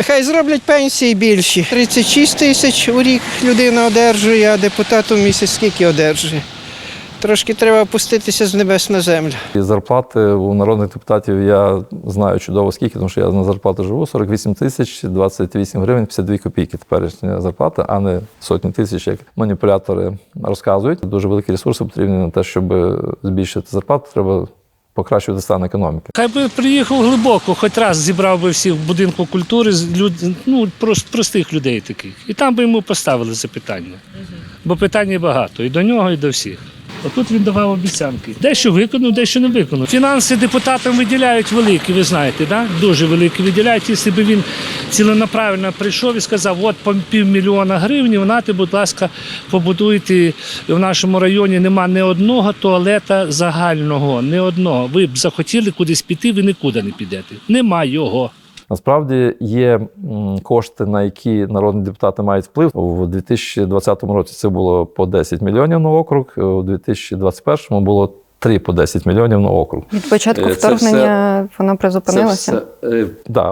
Хай зроблять пенсії більші. 36 тисяч у рік людина одержує, а депутат місяць скільки одержує. Трошки треба опуститися з небес на землю. І зарплати у народних депутатів я знаю чудово скільки, тому що я на зарплату живу 48 тисяч 28 гривень 52 копійки. Теперішня зарплата, а не сотні тисяч, як маніпулятори розказують. Дуже великі ресурси потрібні на те, щоб збільшити зарплату. Треба покращувати стан економіки. Хай би приїхав глибоко, хоч раз зібрав би всіх в будинку культури, люд... ну, прос- простих людей таких. І там би йому поставили запитання. Бо питань багато і до нього, і до всіх. Отут він давав обіцянки. Дещо виконав, дещо не виконав. Фінанси депутатам виділяють великі, ви знаєте, да? дуже великі виділяють. Якщо б він ціленаправленно прийшов і сказав, от по півмільйона гривень, нате, будь ласка, побудуйте в нашому районі нема ні одного туалета загального, ні одного. Ви б захотіли кудись піти, ви нікуди не підете. Нема його. Насправді є кошти, на які народні депутати мають вплив. У 2020 році це було по 10 мільйонів на округ, у 2021 було 3 по 10 мільйонів на округ. Від початку Е, це вторгнення воно призупинилося. Це все, е, Да,